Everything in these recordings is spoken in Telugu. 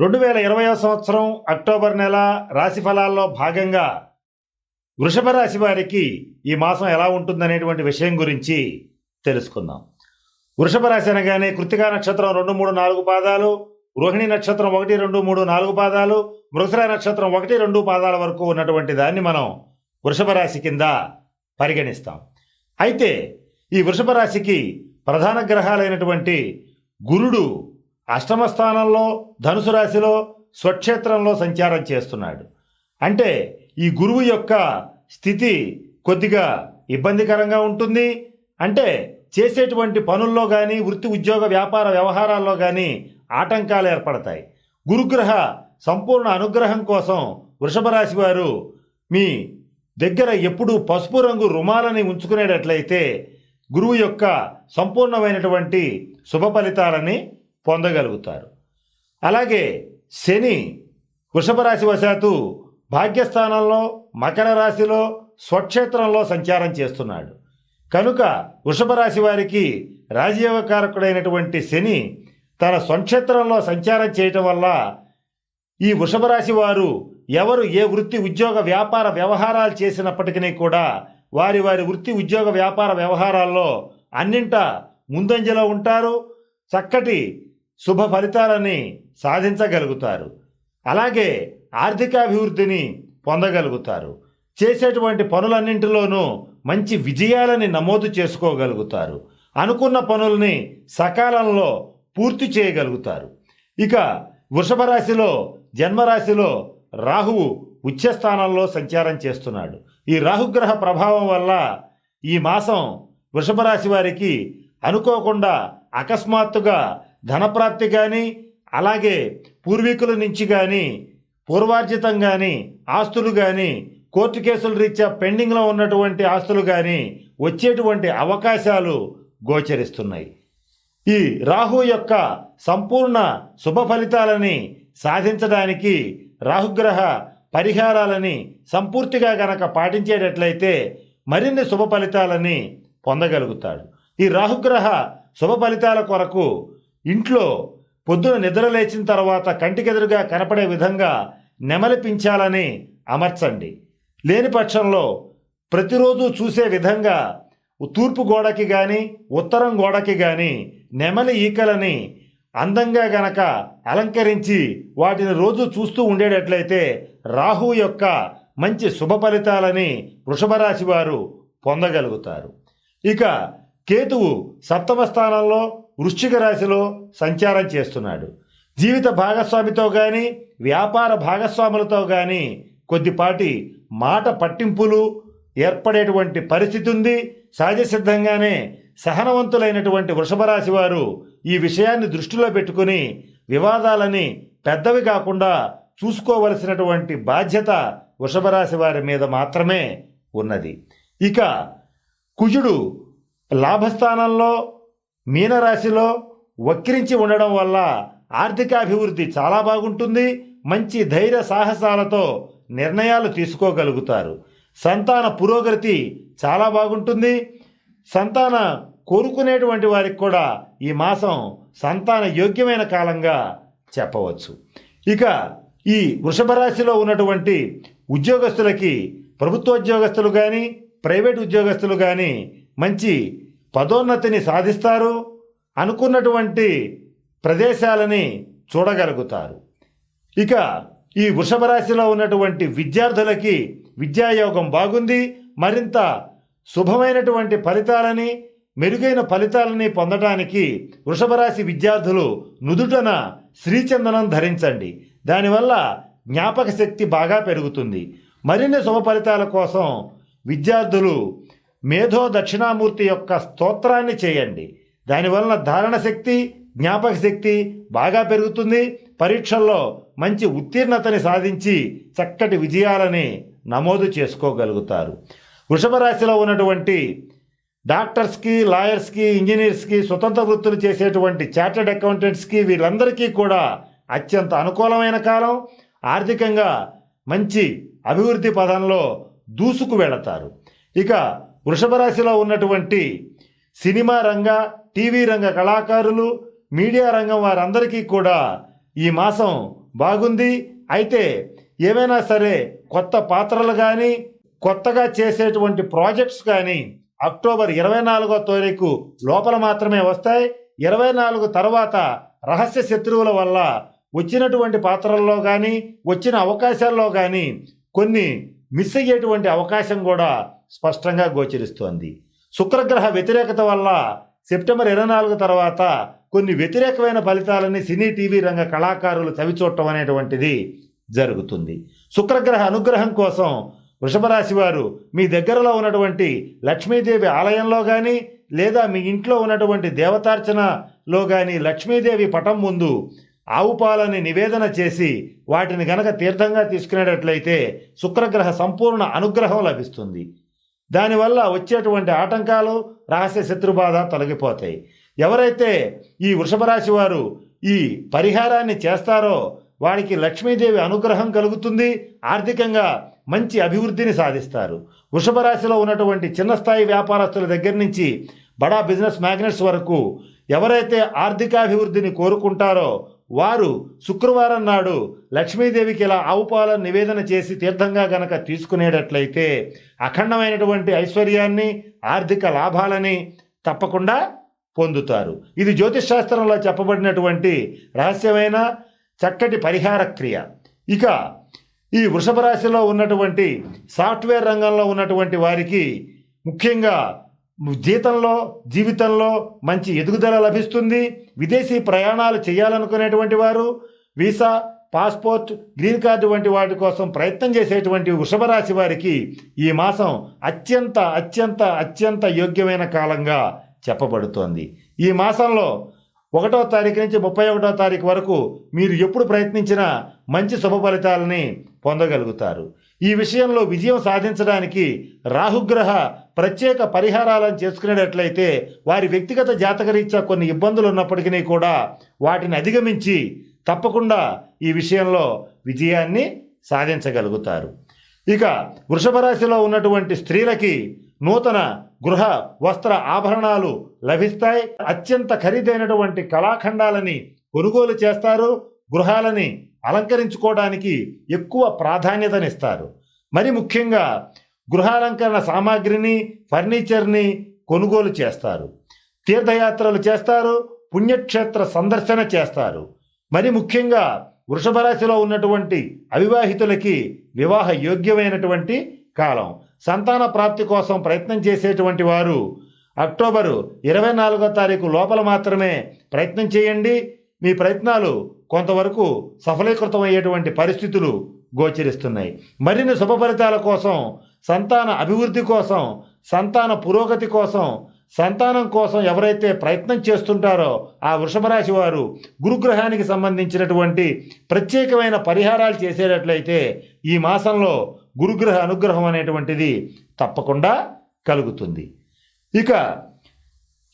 రెండు వేల ఇరవయో సంవత్సరం అక్టోబర్ నెల రాశి ఫలాల్లో భాగంగా వృషభ రాశి వారికి ఈ మాసం ఎలా ఉంటుందనేటువంటి విషయం గురించి తెలుసుకుందాం. వృషభ రాశి అనగానే కృతికా నక్షత్రం రెండు మూడు నాలుగు పాదాలు రోహిణి నక్షత్రం ఒకటి రెండు మూడు నాలుగు పాదాలు మృగశిర నక్షత్రం ఒకటి రెండు పాదాల వరకు ఉన్నటువంటి దాన్ని మనం వృషభ రాశి కింద పరిగణిస్తాం. అయితే ఈ వృషభ రాశికి ప్రధాన గ్రహాలైనటువంటి గురుడు అష్టమ స్థానంలో ధనుసు రాశిలో స్వక్షేత్రంలో సంచారం చేస్తున్నాడు. అంటే ఈ గురువు యొక్క స్థితి కొద్దిగా ఇబ్బందికరంగా ఉంటుంది. అంటే చేసేటువంటి పనుల్లో కానీ వృత్తి ఉద్యోగ వ్యాపార వ్యవహారాల్లో కానీ ఆటంకాలు ఏర్పడతాయి. గురుగ్రహ సంపూర్ణ అనుగ్రహం కోసం వృషభ రాశి వారు మీ దగ్గర ఎప్పుడూ పసుపు రంగు రుమాలని ఉంచుకునేటట్లయితే గురువు యొక్క సంపూర్ణమైనటువంటి శుభ ఫలితాలని పొందగలుగుతారు. అలాగే శని వృషభ రాశి వశాత్తు భాగ్యస్థానంలో మకర రాశిలో స్వక్షేత్రంలో సంచారం చేస్తున్నాడు. కనుక వృషభ రాశి వారికి రాజయోగకారకుడైనటువంటి శని తన స్వక్షేత్రంలో సంచారం చేయటం వల్ల ఈ వృషభ రాశి వారు ఎవరు ఏ వృత్తి ఉద్యోగ వ్యాపార వ్యవహారాలు చేసినప్పటికీ కూడా వారి వారి వృత్తి ఉద్యోగ వ్యాపార వ్యవహారాల్లో అన్నింట ముందంజలో ఉంటారు. చక్కటి శుభ ఫలితాలని సాధించగలుగుతారు. అలాగే ఆర్థికాభివృద్ధిని పొందగలుగుతారు. చేసేటువంటి పనులన్నింటిలోనూ మంచి విజయాలని నమోదు చేసుకోగలుగుతారు. అనుకున్న పనుల్ని సకాలంలో పూర్తి చేయగలుగుతారు. ఇక వృషభ రాశిలో జన్మరాశిలో రాహువు ఉచ్చస్థానంలో సంచారం చేస్తున్నాడు. ఈ రాహుగ్రహ ప్రభావం వల్ల ఈ మాసం వృషభ రాశి వారికి అనుకోకుండా అకస్మాత్తుగా ధనప్రాప్తి కానీ అలాగే పూర్వీకుల నుంచి కానీ పూర్వార్జితం కానీ ఆస్తులు కానీ కోర్టు కేసుల రీత్యా పెండింగ్లో ఉన్నటువంటి ఆస్తులు కానీ వచ్చేటువంటి అవకాశాలు గోచరిస్తున్నాయి. ఈ రాహు యొక్క సంపూర్ణ శుభ ఫలితాలని సాధించడానికి రాహుగ్రహ పరిహారాలని సంపూర్తిగా గనక పాటించేటట్లయితే మరిన్ని శుభ ఫలితాలని పొందగలుగుతాడు. ఈ రాహుగ్రహ శుభ ఫలితాల కొరకు ఇంట్లో పొద్దున నిద్ర లేచిన తర్వాత కంటికెదురుగా కనపడే విధంగా నెమలిపించాలని అమర్చండి. లేని పక్షంలో ప్రతిరోజు చూసే విధంగా తూర్పు గోడకి కానీ ఉత్తరం గోడకి కానీ నెమలి ఈకలని అందంగా గనక అలంకరించి వాటిని రోజు చూస్తూ ఉండేటట్లయితే రాహు యొక్క మంచి శుభ ఫలితాలని వృషభ రాశి వారు పొందగలుగుతారు. ఇక కేతువు సప్తమ స్థానంలో వృశ్చిక రాశిలో సంచారం చేస్తున్నాడు. జీవిత భాగస్వామితో కానీ వ్యాపార భాగస్వాములతో కానీ కొద్దిపాటి మాట పట్టింపులు ఏర్పడేటువంటి పరిస్థితి ఉంది సహజ సిద్ధంగానే సహనవంతులైనటువంటి వృషభ రాశి వారు ఈ విషయాన్ని దృష్టిలో పెట్టుకుని వివాదాలని పెద్దవి కాకుండా చూసుకోవలసినటువంటి బాధ్యత వృషభరాశి వారి మీద మాత్రమే ఉన్నది. ఇక కుజుడు లాభస్థానంలో మీనరాశిలో వక్రించి ఉండడం వల్ల ఆర్థికాభివృద్ధి చాలా బాగుంటుంది. మంచి ధైర్య సాహసాలతో నిర్ణయాలు తీసుకోగలుగుతారు. సంతాన పురోగతి చాలా బాగుంటుంది. సంతాన కోరుకునేటువంటి వారికి కూడా ఈ మాసం సంతాన యోగ్యమైన కాలంగా చెప్పవచ్చు. ఇక ఈ వృషభ రాశిలో ఉన్నటువంటి ఉద్యోగస్తులకి ప్రభుత్వ ఉద్యోగస్తులు కానీ ప్రైవేట్ ఉద్యోగస్తులు కానీ మంచి పదోన్నతిని సాధిస్తారు అనుకున్నటువంటి ప్రదేశాలని చూడగలుగుతారు. ఇక ఈ వృషభ రాశిలో ఉన్నటువంటి విద్యార్థులకి విద్యాయోగం బాగుంది. మరింత శుభమైనటువంటి ఫలితాలని మెరుగైన ఫలితాలని పొందడానికి వృషభ రాశి విద్యార్థులు నుదుటన శ్రీచందనం ధరించండి. దానివల్ల జ్ఞాపక శక్తి బాగా పెరుగుతుంది. మరిన్ని శుభ ఫలితాల కోసం విద్యార్థులు మేధో దక్షిణామూర్తి యొక్క స్తోత్రాన్ని చేయండి. దానివలన ధారణ శక్తి జ్ఞాపక శక్తి బాగా పెరుగుతుంది. పరీక్షల్లో మంచి ఉత్తీర్ణతని సాధించి చక్కటి విజయాలని నమోదు చేసుకోగలుగుతారు. వృషభ రాశిలో ఉన్నటువంటి డాక్టర్స్కి లాయర్స్కి ఇంజనీర్స్కి స్వతంత్ర వృత్తులు చేసేటువంటి చార్టెడ్ అకౌంటెంట్స్కి వీళ్ళందరికీ కూడా అత్యంత అనుకూలమైన కాలం. ఆర్థికంగా మంచి అభివృద్ధి పదంలో దూసుకు వెళతారు. ఇక వృషభ రాశిలో ఉన్నటువంటి సినిమా రంగ టీవీ రంగ కళాకారులు మీడియా రంగం వారందరికీ కూడా ఈ మాసం బాగుంది. అయితే ఏమైనా సరే కొత్త పాత్రలు కానీ కొత్తగా చేసేటువంటి ప్రాజెక్ట్స్ కానీ అక్టోబర్ ఇరవై నాలుగో తారీఖు లోపల మాత్రమే వస్తాయి. ఇరవై నాలుగు తర్వాత రహస్య శత్రువుల వల్ల వచ్చినటువంటి పాత్రల్లో కానీ వచ్చిన అవకాశాల్లో కానీ కొన్ని మిస్ అయ్యేటువంటి అవకాశం కూడా స్పష్టంగా గోచరిస్తోంది. శుక్రగ్రహ వ్యతిరేకత వల్ల సెప్టెంబర్ ఇరవై నాలుగు తర్వాత కొన్ని వ్యతిరేకమైన ఫలితాలని సినీ టీవీ రంగ కళాకారులు చవిచూడటం అనేటువంటిది జరుగుతుంది. శుక్రగ్రహ అనుగ్రహం కోసం వృషభ రాశి వారు మీ దగ్గరలో ఉన్నటువంటి లక్ష్మీదేవి ఆలయంలో కానీ లేదా మీ ఇంట్లో ఉన్నటువంటి దేవతార్చనలో కానీ లక్ష్మీదేవి పటం ముందు ఆవు పాలని నివేదన చేసి వాటిని గనక తీర్థంగా తీసుకునేటట్లయితే శుక్రగ్రహ సంపూర్ణ అనుగ్రహం లభిస్తుంది. దానివల్ల వచ్చేటువంటి ఆటంకాలు రహస్య శత్రుబాధ తొలగిపోతాయి. ఎవరైతే ఈ వృషభ రాశి వారు ఈ పరిహారాన్ని చేస్తారో వారికి లక్ష్మీదేవి అనుగ్రహం కలుగుతుంది ఆర్థికంగా మంచి అభివృద్ధిని సాధిస్తారు. వృషభ రాశిలో ఉన్నటువంటి చిన్న స్థాయి వ్యాపారస్తుల దగ్గర నుంచి బడా బిజినెస్ మ్యాగ్నెట్స్ వరకు ఎవరైతే ఆర్థికాభివృద్ధిని కోరుకుంటారో వారు శుక్రవారం నాడు లక్ష్మీదేవికి ఇలా ఆవుపాల నివేదన చేసి తీర్థంగా గనక తీసుకునేటట్లయితే అఖండమైనటువంటి ఐశ్వర్యాన్ని ఆర్థిక లాభాలని తప్పకుండా పొందుతారు. ఇది జ్యోతిష్ శాస్త్రంలో చెప్పబడినటువంటి రహస్యమైన చక్కటి పరిహార క్రియ. ఇక ఈ వృషభ రాశిలో ఉన్నటువంటి సాఫ్ట్వేర్ రంగంలో ఉన్నటువంటి వారికి ముఖ్యంగా జీతంలో జీవితంలో మంచి ఎదుగుదల లభిస్తుంది. విదేశీ ప్రయాణాలు చేయాలనుకునేటువంటి వారు వీసా పాస్పోర్ట్ గ్రీన్ కార్డు వంటి వాటి కోసం ప్రయత్నం చేసేటువంటి వృషభరాశి వారికి ఈ మాసం అత్యంత అత్యంత అత్యంత యోగ్యమైన కాలంగా చెప్పబడుతోంది. ఈ మాసంలో ఒకటో తారీఖు నుంచి ముప్పై ఒకటో తారీఖు వరకు మీరు ఎప్పుడు ప్రయత్నించినా మంచి శుభ ఫలితాలని పొందగలుగుతారు. ఈ విషయంలో విజయం సాధించడానికి రాహుగ్రహ ప్రత్యేక పరిహారాలను చేసుకునేటట్లయితే వారి వ్యక్తిగత జాతకరీత్యా కొన్ని ఇబ్బందులు ఉన్నప్పటికీ కూడా వాటిని అధిగమించి తప్పకుండా ఈ విషయంలో విజయాన్ని సాధించగలుగుతారు. ఇక వృషభ రాశిలో ఉన్నటువంటి స్త్రీలకి నూతన గృహ వస్త్ర ఆభరణాలు లభిస్తాయి. అత్యంత ఖరీదైనటువంటి కళాఖండాలని కొనుగోలు చేస్తారు. గృహాలని అలంకరించుకోవడానికి ఎక్కువ ప్రాధాన్యతనిస్తారు. మరి ముఖ్యంగా గృహాలంకరణ సామాగ్రిని ఫర్నిచర్ని కొనుగోలు చేస్తారు. తీర్థయాత్రలు చేస్తారు పుణ్యక్షేత్ర సందర్శన చేస్తారు. మరి ముఖ్యంగా వృషభ రాశిలో ఉన్నటువంటి అవివాహితులకి వివాహ యోగ్యమైనటువంటి కాలం. సంతాన ప్రాప్తి కోసం ప్రయత్నం చేసేటువంటి వారు అక్టోబరు ఇరవై నాలుగో తారీఖు లోపల మాత్రమే ప్రయత్నం చేయండి. మీ ప్రయత్నాలు కొంతవరకు సఫలీకృతం అయ్యేటువంటి పరిస్థితులు గోచరిస్తున్నాయి. మరిన్ని శుభ ఫలితాల కోసం సంతాన అభివృద్ధి కోసం సంతాన పురోగతి కోసం సంతానం కోసం ఎవరైతే ప్రయత్నం చేస్తుంటారో ఆ వృషభరాశి వారు గురుగ్రహానికి సంబంధించినటువంటి ప్రత్యేకమైన పరిహారాలు చేసేటట్లయితే ఈ మాసంలో గురుగ్రహ అనుగ్రహం అనేటువంటిది తప్పకుండా కలుగుతుంది. ఇక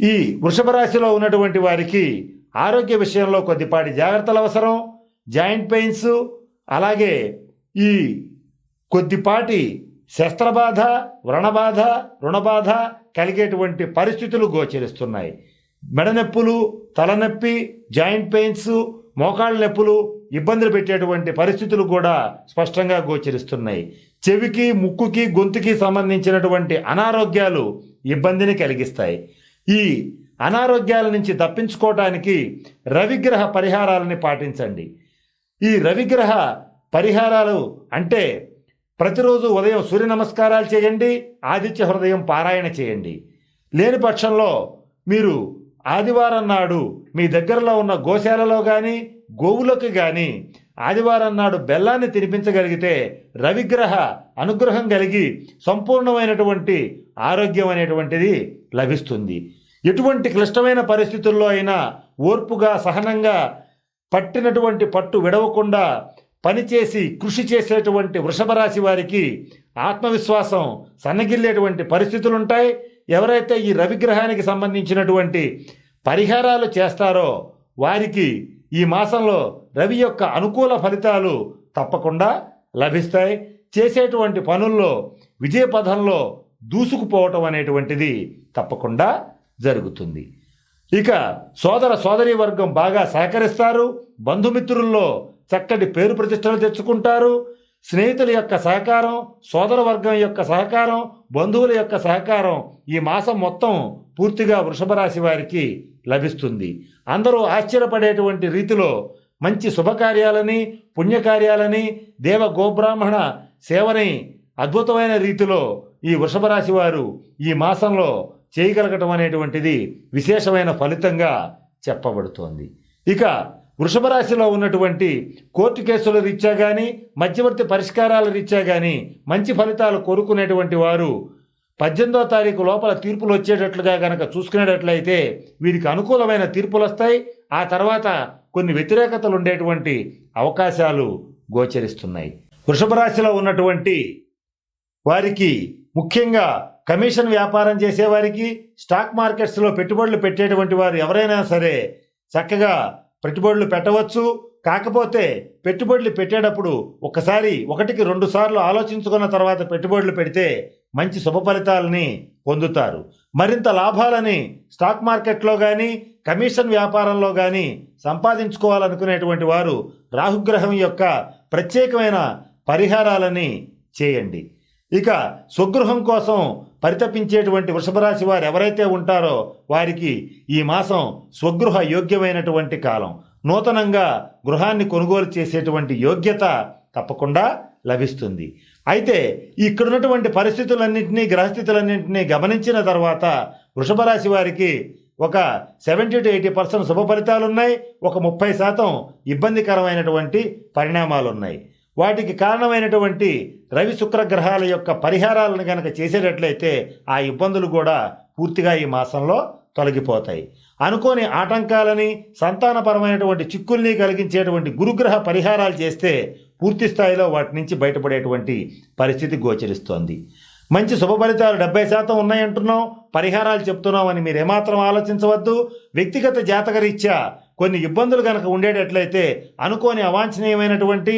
ఈ వృషభ రాశిలో ఉన్నటువంటి వారికి ఆరోగ్య విషయంలో కొద్దిపాటి జాగ్రత్తలు అవసరం జాయింట్ పెయిన్స్ అలాగే ఈ కొద్దిపాటి శస్త్రబాధ వ్రణబాధ రుణబాధ కలిగేటువంటి పరిస్థితులు గోచరిస్తున్నాయి. మెడనొప్పులు తలనొప్పి జాయింట్ పెయిన్స్ మోకాళ్ళ నొప్పులు ఇబ్బందులు పెట్టేటువంటి పరిస్థితులు కూడా స్పష్టంగా గోచరిస్తున్నాయి. చెవికి ముక్కుకి గొంతుకి సంబంధించినటువంటి అనారోగ్యాలు ఇబ్బందిని కలిగిస్తాయి. ఈ అనారోగ్యాల నుంచి తప్పించుకోవటానికి రవిగ్రహ పరిహారాలని పాటించండి. ఈ రవిగ్రహ పరిహారాలు అంటే ప్రతిరోజు ఉదయం సూర్య నమస్కారాలు చేయండి ఆదిత్య హృదయం పారాయణ చేయండి. లేని పక్షంలో మీరు ఆదివారం నాడు మీ దగ్గరలో ఉన్న గోశాలలో కానీ గోవులకు కానీ ఆదివారం నాడు బెల్లాన్ని తినిపించగలిగితే రవిగ్రహ అనుగ్రహం కలిగి సంపూర్ణమైనటువంటి ఆరోగ్యం అనేటువంటిది లభిస్తుంది. ఎటువంటి క్లిష్టమైన పరిస్థితుల్లో అయినా ఓర్పుగా సహనంగా పట్టినటువంటి పట్టు విడవకుండా పనిచేసి కృషి చేసేటువంటి వృషభరాశి వారికి ఆత్మవిశ్వాసం సన్నగిల్లేటువంటి పరిస్థితులు ఉంటాయి ఎవరైతే ఈ రవిగ్రహానికి సంబంధించినటువంటి పరిహారాలు చేస్తారో వారికి ఈ మాసంలో రవి యొక్క అనుకూల ఫలితాలు తప్పకుండా లభిస్తాయి. చేసేటువంటి పనుల్లో విజయపథంలో దూసుకుపోవటం అనేటువంటిది తప్పకుండా జరుగుతుంది. ఇక సోదర సోదరీ వర్గం బాగా సహకరిస్తారు. బంధుమిత్రుల్లో చక్కటి పేరు ప్రతిష్టలు తెచ్చుకుంటారు. స్నేహితుల యొక్క సహకారం సోదర వర్గం యొక్క సహకారం బంధువుల యొక్క సహకారం ఈ మాసం మొత్తం పూర్తిగా వృషభ రాశి వారికి లభిస్తుంది. అందరూ ఆశ్చర్యపడేటువంటి రీతిలో మంచి శుభకార్యాలని పుణ్యకార్యాలని దేవ గోబ్రాహ్మణ సేవని అద్భుతమైన రీతిలో ఈ వృషభ రాశి వారు ఈ మాసంలో చేయగలగటం అనేటువంటిది విశేషమైన ఫలితంగా చెప్పబడుతోంది. ఇక వృషభ రాశిలో ఉన్నటువంటి కోర్టు కేసుల రీత్యా కానీ మధ్యవర్తి పరిష్కారాల రీత్యా కానీ మంచి ఫలితాలు కోరుకునేటువంటి వారు పద్దెనిమిదో తారీఖు లోపల తీర్పులు వచ్చేటట్లుగా గనక చూసుకునేటట్లయితే వీరికి అనుకూలమైన తీర్పులు వస్తాయి. ఆ తర్వాత కొన్ని వ్యతిరేకతలు ఉండేటువంటి అవకాశాలు గోచరిస్తున్నాయి. వృషభ రాశిలో ఉన్నటువంటి వారికి ముఖ్యంగా కమిషన్ వ్యాపారం చేసేవారికి స్టాక్ మార్కెట్స్లో పెట్టుబడులు పెట్టేటువంటి వారు ఎవరైనా సరే చక్కగా పెట్టుబడులు పెట్టవచ్చు. కాకపోతే పెట్టుబడులు పెట్టేటప్పుడు ఒకసారి ఒకటికి రెండు సార్లు ఆలోచించుకున్న తర్వాత పెట్టుబడులు పెడితే మంచి శుభ ఫలితాలని పొందుతారు. మరింత లాభాలని స్టాక్ మార్కెట్లో కానీ కమిషన్ వ్యాపారంలో కానీ సంపాదించుకోవాలనుకునేటువంటి వారు రాహుగ్రహం యొక్క ప్రత్యేకమైన పరిహారాలని చేయండి. ఇక స్వగృహం కోసం పరితపించేటువంటి వృషభరాశి వారు ఎవరైతే ఉంటారో వారికి ఈ మాసం స్వగృహ యోగ్యమైనటువంటి కాలం. నూతనంగా గృహాన్ని కొనుగోలు చేసేటువంటి యోగ్యత తప్పకుండా లభిస్తుంది. అయితే ఇక్కడున్నటువంటి పరిస్థితులన్నింటినీ గ్రహస్థితులన్నింటినీ గమనించిన తర్వాత వృషభరాశి వారికి ఒక సెవెంటీ టు ఎయిటీ పర్సెంట్ శుభ ఫలితాలున్నాయి. ఒక ముప్పై శాతం ఇబ్బందికరమైనటువంటి పరిణామాలు ఉన్నాయి వాటికి కారణమైనటువంటి రవి శుక్ర గ్రహాల యొక్క పరిహారాలను కనుక చేసేటట్లయితే ఆ ఇబ్బందులు కూడా పూర్తిగా ఈ మాసంలో తొలగిపోతాయి. అనుకోని ఆటంకాలని సంతానపరమైనటువంటి చిక్కుల్ని కలిగించేటువంటి గురుగ్రహ పరిహారాలు చేస్తే పూర్తి స్థాయిలో వాటి నుంచి బయటపడేటువంటి పరిస్థితి గోచరిస్తోంది. మంచి శుభ ఫలితాలు డెబ్బై శాతం ఉన్నాయంటున్నాం పరిహారాలు చెప్తున్నాం అని మీరు ఏమాత్రం ఆలోచించవద్దు. వ్యక్తిగత జాతకరీత్యా కొన్ని ఇబ్బందులు కనుక ఉండేటట్లయితే అనుకోని అవాంఛనీయమైనటువంటి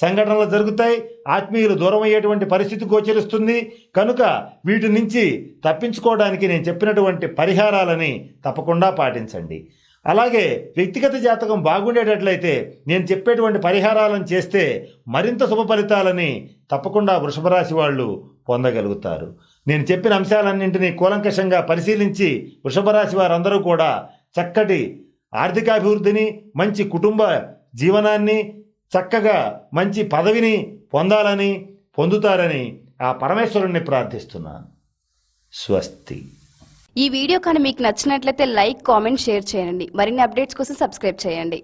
సంఘటనలు జరుగుతాయి ఆత్మీయులు దూరం అయ్యేటువంటి పరిస్థితి గోచరిస్తుంది. కనుక వీటి నుంచి తప్పించుకోవడానికి నేను చెప్పినటువంటి పరిహారాలని తప్పకుండా పాటించండి. అలాగే వ్యక్తిగత జాతకం బాగుండేటట్లయితే నేను చెప్పేటువంటి పరిహారాలను చేస్తే మరింత శుభ ఫలితాలని తప్పకుండా వృషభరాశి వాళ్ళు పొందగలుగుతారు. నేను చెప్పిన అంశాలన్నింటినీ కూలంకషంగా పరిశీలించి వృషభరాశి వారందరూ కూడా చక్కటి ఆర్థికాభివృద్ధిని మంచి కుటుంబ జీవనాన్ని చక్కగా మంచి పదవిని పొందాలని పొందుతారని ఆ పరమేశ్వరుణ్ణి ప్రార్థిస్తున్నాను. స్వస్తి. ఈ వీడియో కానీ మీకు నచ్చినట్లయితే లైక్ కామెంట్ షేర్ చేయండి. మరిన్ని అప్డేట్స్ కోసం సబ్స్క్రైబ్ చేయండి.